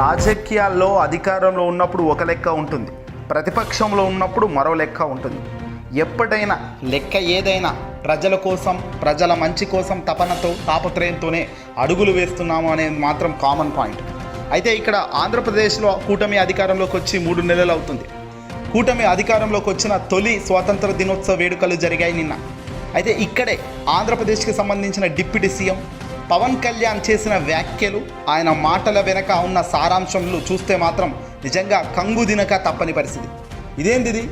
రాజకీయాల్లో అధికారంలో ఉన్నప్పుడు ఒక లెక్క ఉంటుంది. ప్రతిపక్షంలో ఉన్నప్పుడు మరో లెక్క ఉంటుంది. ఎప్పుడైనా లెక్క ఏదైనా ప్రజల కోసం ప్రజల మంచి కోసం తపనతో తాపత్రయంతోనే అడుగులు వేస్తున్నాము అనేది మాత్రం కామన్ పాయింట్. అయితే ఇక్కడ ఆంధ్రప్రదేశ్లో కూటమి అధికారంలోకి వచ్చి మూడు నెలలు అవుతుంది. కూటమి అధికారంలోకి వచ్చిన తొలి స్వాతంత్ర దినోత్సవ వేడుకలు జరిగాయి నిన్న. అయితే ఇక్కడే ఆంధ్రప్రదేశ్కి సంబంధించిన డిప్యూటీ సీఎం పవన్ కళ్యాణ్ చేసిన వ్యాఖ్యలు ఆయన మాటల వెనక ఉన్న సారాంశంలు చూస్తే మాత్రం నిజంగా కంగు దినక తప్పని పరిస్థితి. ఇదేంటిది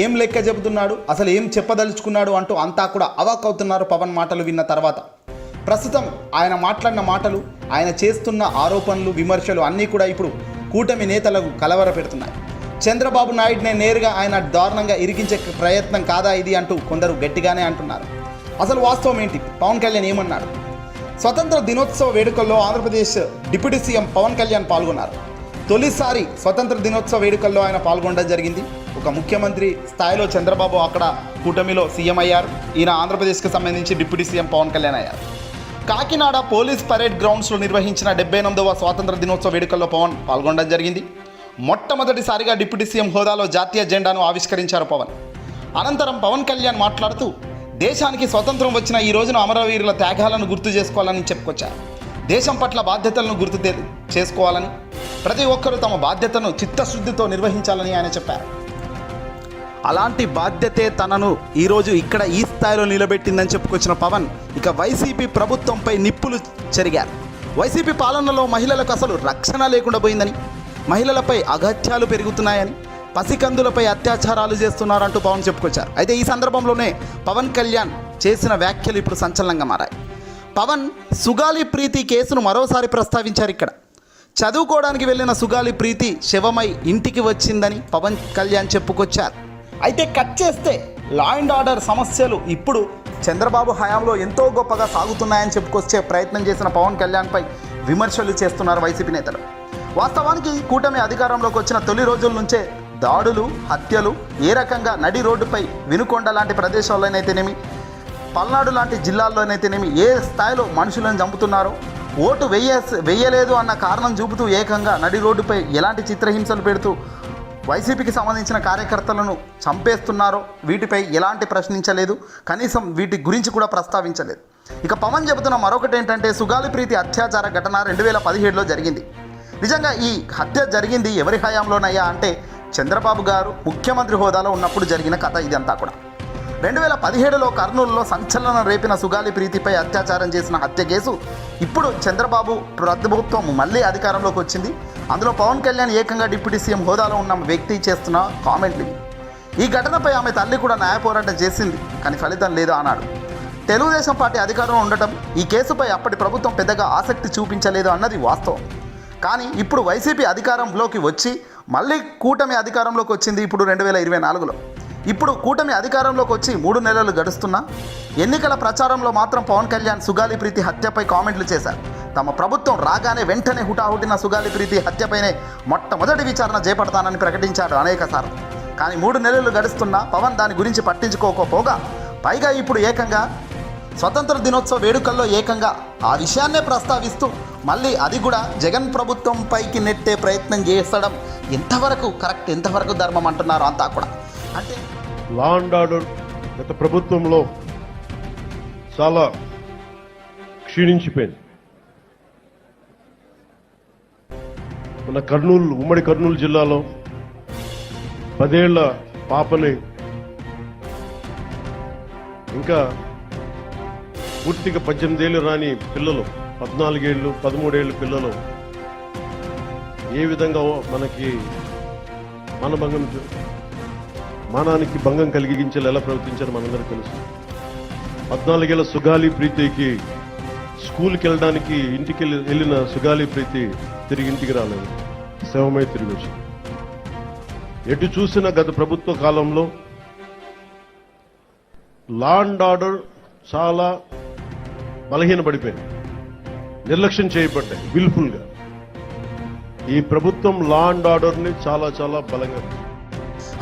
ఏం లెక్క చెబుతున్నాడు? అసలు ఏం చెప్పదలుచుకున్నాడు అంటూ అంతా కూడా అవాక్ అవుతున్నారు పవన్ మాటలు విన్న తర్వాత. ప్రస్తుతం ఆయన మాట్లాడిన మాటలు ఆయన చేస్తున్న ఆరోపణలు విమర్శలు అన్నీ కూడా ఇప్పుడు కూటమి నేతలకు కలవర పెడుతున్నాయి చంద్రబాబు నాయుడునే నేరుగా ఆయన దారుణంగా ఇరికించే ప్రయత్నం కాదా ఇది అంటూ కొందరు గట్టిగానే అంటున్నారు. అసలు వాస్తవం ఏంటి? పవన్ కళ్యాణ్ ఏమన్నాడు? స్వతంత్ర దినోత్సవ వేడుకల్లో ఆంధ్రప్రదేశ్ డిప్యూటీ సీఎం పవన్ కళ్యాణ్ పాల్గొన్నారు. తొలిసారి స్వతంత్ర దినోత్సవ వేడుకల్లో ఆయన పాల్గొనడం జరిగింది. ఒక ముఖ్యమంత్రి స్థాయిలో చంద్రబాబు అక్కడ కూటమిలో సీఎం అయ్యారు. ఈయన ఆంధ్రప్రదేశ్కి సంబంధించి డిప్యూటీ సీఎం పవన్ కళ్యాణ్ అయ్యారు. కాకినాడ పోలీస్ పరేడ్ గ్రౌండ్స్లో నిర్వహించిన డెబ్బై ఎనిమిదవ స్వాతంత్ర దినోత్సవ వేడుకల్లో పవన్ పాల్గొనడం జరిగింది. మొట్టమొదటిసారిగా డిప్యూటీ సీఎం హోదాలో జాతీయ జెండాను ఆవిష్కరించారు పవన్. అనంతరం పవన్ కళ్యాణ్ మాట్లాడుతూ దేశానికి స్వతంత్రం వచ్చిన ఈ రోజున అమరవీరుల త్యాగాలను గుర్తు చేసుకోవాలని చెప్పుకొచ్చారు దేశం పట్ల బాధ్యతలను గుర్తు చేసుకోవాలని ప్రతి ఒక్కరూ తమ బాధ్యతను చిత్తశుద్ధితో నిర్వహించాలని ఆయన చెప్పారు. అలాంటి బాధ్యతే తనను ఈరోజు ఇక్కడ ఈ స్థాయిలో నిలబెట్టిందని చెప్పుకొచ్చిన పవన్ ఇక వైసీపీ ప్రభుత్వంపై నిప్పులు చెరిగారు. వైసీపీ పాలనలో మహిళలకు అసలు రక్షణ లేకుండా పోయిందని మహిళలపై అగత్యాలు పెరుగుతున్నాయని పసికందులపై అత్యాచారాలు చేస్తున్నారంటూ పవన్ చెప్పుకొచ్చారు. అయితే ఈ సందర్భంలోనే పవన్ కళ్యాణ్ చేసిన వ్యాఖ్యలు ఇప్పుడు సంచలనంగా మారాయి. పవన్ సుగాలి ప్రీతి కేసును మరోసారి ప్రస్తావించారు ఇక్కడ. చదువుకోవడానికి వెళ్ళిన సుగాలి ప్రీతి శవమై ఇంటికి వచ్చిందని పవన్ కళ్యాణ్ చెప్పుకొచ్చారు. అయితే కట్ చేస్తే లా అండ్ ఆర్డర్ సమస్యలు ఇప్పుడు చంద్రబాబు హయాంలో ఎంతో గొప్పగా సాగుతున్నాయని చెప్పుకొచ్చే ప్రయత్నం చేసిన పవన్ కళ్యాణ్పై విమర్శలు చేస్తున్నారు వైసీపీ నేతలు. వాస్తవానికి కూటమి అధికారంలోకి వచ్చిన తొలి రోజుల నుంచే దాడులు హత్యలు ఏ రకంగా నడి రోడ్డుపై వినుకొండ లాంటి ప్రదేశాల్లోనైతేనేమి పల్నాడు లాంటి జిల్లాల్లోనైతేనేమి ఏ స్థాయిలో మనుషులను చంపుతున్నారో ఓటు వెయ్య వెయ్యలేదు అన్న కారణం చూపుతూ ఏకంగా నడి రోడ్డుపై ఎలాంటి చిత్రహింసలు పెడుతూ వైసీపీకి సంబంధించిన కార్యకర్తలను చంపేస్తున్నారో వీటిపై ఎలాంటి ప్రశ్నించలేదు కనీసం వీటి గురించి కూడా ప్రస్తావించలేదు. ఇక పవన్ చెబుతున్న మరొకటి ఏంటంటే సుగాలి ప్రీతి అత్యాచార ఘటన రెండు వేల పదిహేడులో జరిగింది. నిజంగా ఈ హత్య జరిగింది ఎవరి హయాంలోనయ్యా అంటే చంద్రబాబు గారు ముఖ్యమంత్రి హోదాలో ఉన్నప్పుడు జరిగిన కథ ఇదంతా కూడా. రెండు వేల పదిహేడులో కర్నూలులో సంచలనం రేపిన సుగాలి ప్రీతిపై అత్యాచారం చేసిన హత్య కేసు ఇప్పుడు చంద్రబాబు ప్రభుత్వం మళ్ళీ అధికారంలోకి వచ్చింది. అందులో పవన్ కళ్యాణ్ ఏకంగా డిప్యూటీ సీఎం హోదాలో ఉన్న వ్యక్తి చేస్తున్న కామెంట్లు ఈ ఘటనపై ఆమె తల్లి కూడా న్యాయ పోరాటం చేసింది కానీ ఫలితం లేదు అన్నాడు. తెలుగుదేశం పార్టీ అధికారంలో ఉండటం ఈ కేసుపై అప్పటి ప్రభుత్వం పెద్దగా ఆసక్తి చూపించలేదు అన్నది వాస్తవం. కానీ ఇప్పుడు వైసీపీ అధికారంలోకి వచ్చి మళ్ళీ కూటమి అధికారంలోకి వచ్చింది ఇప్పుడు రెండు వేల ఇరవై నాలుగులో. ఇప్పుడు కూటమి అధికారంలోకి వచ్చి మూడు నెలలు గడుస్తున్నా ఎన్నికల ప్రచారంలో మాత్రం పవన్ కళ్యాణ్ సుగాలి ప్రీతి హత్యపై కామెంట్లు చేశారు. తమ ప్రభుత్వం రాగానే వెంటనే హుటాహుటిన సుగాలి ప్రీతి హత్యపైనే మొట్టమొదటి విచారణ చేపడతానని ప్రకటించాడు అనేక సార్లు. కానీ మూడు నెలలు గడుస్తున్నా పవన్ దాని గురించి పట్టించుకోకపోగా పైగా ఇప్పుడు ఏకంగా స్వతంత్ర దినోత్సవ వేడుకల్లో ఏకంగా ఆ విషయాన్నే ప్రస్తావిస్తూ మళ్ళీ అది కూడా జగన్ ప్రభుత్వం పైకి నెట్టే ప్రయత్నం చేస్తడం ఎంతవరకు కరెక్ట్ ఎంతవరకు ధర్మం అంటున్నారు అంతా కూడా. అంటే లా అండ్ ఆర్డర్ గత ప్రభుత్వంలో చాలా క్షీణించిపోయింది. మన కర్నూలు ఉమ్మడి కర్నూలు జిల్లాలో పదేళ్ళ పాపని ఇంకా పూర్తిగా పద్దెనిమిదేళ్ళు రాని పిల్లలు పద్నాలుగేళ్ళు పదమూడేళ్ళు పిల్లలు ఏ విధంగా మనకి మానభంగం మానానికి భంగం కలిగించేలా ఎలా ప్రవర్తించారో మనందరికీ తెలుసు. పద్నాలుగేళ్ళ సుగాలి ప్రీతికి స్కూల్కి వెళ్ళడానికి ఇంటికి వెళ్ళి- వెళ్ళిన సుగాలి ప్రీతి తిరిగి ఇంటికి రాలేదు. శవమై తిరిగి వచ్చి ఎటు చూసిన గత ప్రభుత్వ కాలంలో లా అండ్ ఆర్డర్ చాలా బలహీనపడిపోయింది నిర్లక్ష్యం చేయబడ్డాయి విల్ఫుల్గా ఈ ప్రభుత్వం లా అండ్ ఆర్డర్ని చాలా చాలా బలంగా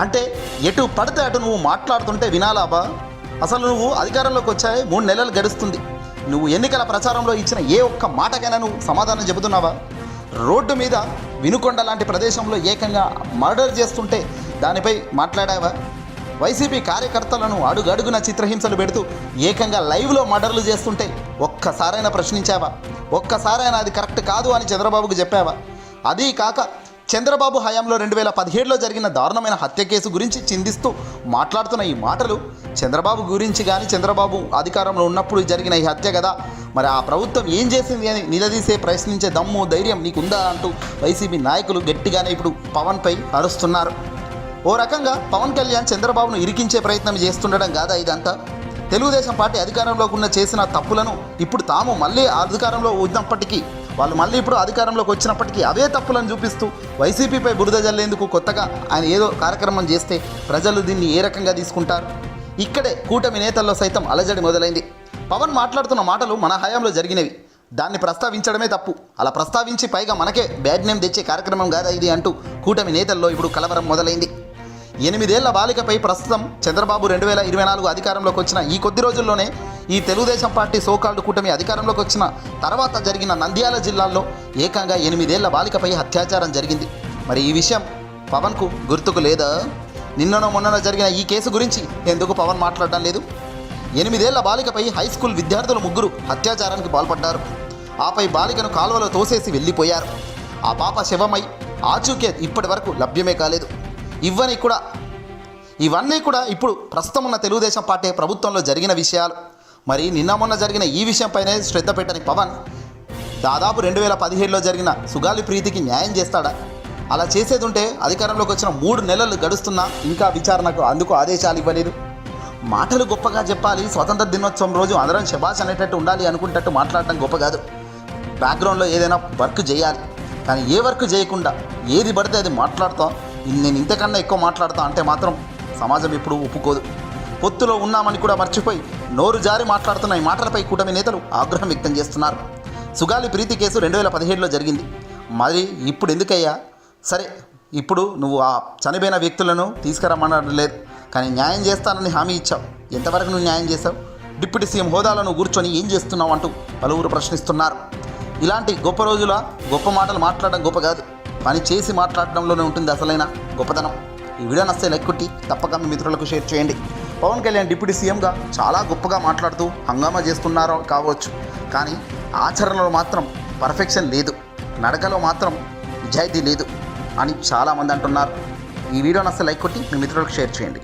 అంటే ఎటు పడితే అటు నువ్వు మాట్లాడుతుంటే వినాలాబా అసలు నువ్వు అధికారంలోకి వచ్చాయి మూడు నెలలు గడుస్తుంది. నువ్వు ఎన్నికల ప్రచారంలో ఇచ్చిన ఏ ఒక్క మాటకైనా నువ్వు సమాధానం చెబుతున్నావా? రోడ్డు మీద వినుకొండ లాంటి ప్రదేశంలో ఏకంగా మర్డర్ చేస్తుంటే దానిపై మాట్లాడావా? వైసీపీ కార్యకర్తలను అడుగడుగున చిత్రహింసలు పెడుతూ ఏకంగా లైవ్లో మర్డర్లు చేస్తుంటే ఒక్కసారైనా ప్రశ్నించావా? ఒక్కసారైనా అది కరెక్ట్ కాదు అని చంద్రబాబుకు చెప్పావా? అదీ కాక చంద్రబాబు హయాంలో రెండు వేల పదిహేడులో జరిగిన దారుణమైన హత్య కేసు గురించి చిందిస్తూ మాట్లాడుతున్న ఈ మాటలు చంద్రబాబు గురించి కానీ చంద్రబాబు అధికారంలో ఉన్నప్పుడు జరిగిన ఈ హత్య కదా మరి ఆ ప్రభుత్వం ఏం చేసింది అని నిలదీసే ప్రయత్నించే దమ్ము ధైర్యం నీకుందా అంటూ వైసీపీ నాయకులు గట్టిగానే ఇప్పుడు పవన్పై అరుస్తున్నారు ఓ రకంగా పవన్ కళ్యాణ్ చంద్రబాబును ఇరికించే ప్రయత్నం చేస్తుండడం కాదా ఇదంతా? తెలుగుదేశం పార్టీ అధికారంలోకి ఉన్న చేసిన తప్పులను ఇప్పుడు తాము మళ్ళీ అధికారంలో ఉన్నప్పటికీ వాళ్ళు మళ్ళీ ఇప్పుడు అధికారంలోకి వచ్చినప్పటికీ అవే తప్పులను చూపిస్తూ వైసీపీపై బురద జల్లేందుకు కొత్తగా ఆయన ఏదో కార్యక్రమం చేస్తే ప్రజలు దీన్ని ఏ రకంగా తీసుకుంటారు? ఇక్కడే కూటమి నేతల్లో సైతం అలజడి మొదలైంది. పవన్ మాట్లాడుతున్న మాటలు మన హయాంలో జరిగినవి. దాన్ని ప్రస్తావించడమే తప్పు. అలా ప్రస్తావించి పైగా మనకే బ్యాడ్ నేమ్ తెచ్చే కార్యక్రమం కాదా ఇది అంటూ కూటమి నేతల్లో ఇప్పుడు కలవరం మొదలైంది. ఎనిమిదేళ్ళ బాలికపై ప్రస్తుతం చంద్రబాబు రెండు వేల ఇరవై నాలుగు అధికారంలోకి వచ్చిన ఈ కొద్ది రోజుల్లోనే ఈ తెలుగుదేశం పార్టీ సోకాల్డ్ కూటమి అధికారంలోకి వచ్చిన తర్వాత జరిగిన నంద్యాల జిల్లాల్లో ఏకంగా ఎనిమిదేళ్ళ బాలికపై అత్యాచారం జరిగింది. మరి ఈ విషయం పవన్కు గుర్తుకు లేదా? నిన్ననో మొన్ననో జరిగిన ఈ కేసు గురించి ఎందుకు పవన్ మాట్లాడడం లేదు? ఎనిమిదేళ్ళ బాలికపై హై స్కూల్ విద్యార్థులు ముగ్గురు అత్యాచారానికి పాల్పడ్డారు. ఆపై బాలికను కాలువలో తోసేసి వెళ్ళిపోయారు. ఆ పాప శవమై ఆచూకే ఇప్పటి వరకు లభ్యమే కాలేదు. ఇవ్వని కూడా ఇవన్నీ కూడా ఇప్పుడు ప్రస్తుతం ఉన్న తెలుగుదేశం పార్టీ ప్రభుత్వంలో జరిగిన విషయాలు. మరి నిన్న మొన్న జరిగిన ఈ విషయంపైనే శ్రద్ధ పెట్టని పవన్ దాదాపు రెండు వేల పదిహేడులో జరిగిన సుగాలి ప్రీతికి న్యాయం చేస్తాడా? అలా చేసేది ఉంటే అధికారంలోకి వచ్చిన మూడు నెలలు గడుస్తున్నా ఇంకా విచారణకు అందుకు ఆదేశాలు ఇవ్వలేదు. మాటలు గొప్పగా చెప్పాలి స్వతంత్ర దినోత్సవం రోజు అందరం శబాష్ అనేటట్టు ఉండాలి అనుకునేటట్టు మాట్లాడటం గొప్ప కాదు. బ్యాక్గ్రౌండ్లో ఏదైనా వర్క్ చేయాలి. కానీ ఏ వర్క్ చేయకుండా ఏది పడితే అది మాట్లాడతాం. నేను ఇంతకన్నా ఎక్కువ మాట్లాడతా అంటే మాత్రం సమాజం ఇప్పుడు ఒప్పుకోదు. పొత్తులో ఉన్నామని కూడా మర్చిపోయి నోరు జారి మాట్లాడుతున్న ఈ మాటలపై కూటమి నేతలు ఆగ్రహం వ్యక్తం చేస్తున్నారు. సుగాలి ప్రీతి కేసు రెండు వేల పదిహేడులో జరిగింది. మరి ఇప్పుడు ఎందుకయ్యా? సరే ఇప్పుడు నువ్వు ఆ చనిపోయిన వ్యక్తులను తీసుకురమ్మనడం లేదు కానీ న్యాయం చేస్తానని హామీ ఇచ్చావు. ఎంతవరకు నువ్వు న్యాయం చేశావు? డిప్యూటీ సీఎం హోదాలను కూర్చొని ఏం చేస్తున్నావు అంటూ పలువురు ప్రశ్నిస్తున్నారు. ఇలాంటి గొప్ప రోజుల గొప్ప మాటలు మాట్లాడడం గొప్ప కాదు. పని చేసి మాట్లాడడంలోనే ఉంటుంది అసలైన గొప్పతనం. ఈ వీడియో నస్తే లైక్ కొట్టి తప్పక మీ మిత్రులకు షేర్ చేయండి. పవన్ కళ్యాణ్ డిప్యూటీ సీఎంగా చాలా గొప్పగా మాట్లాడుతూ హంగామా చేస్తున్నారో కావచ్చు. కానీ ఆచరణలో మాత్రం పర్ఫెక్షన్ లేదు. నడకలో మాత్రం నిజాయితీ లేదు అని చాలామంది అంటున్నారు. ఈ వీడియో నస్తే లైక్ కొట్టి మీ మిత్రులకు షేర్ చేయండి.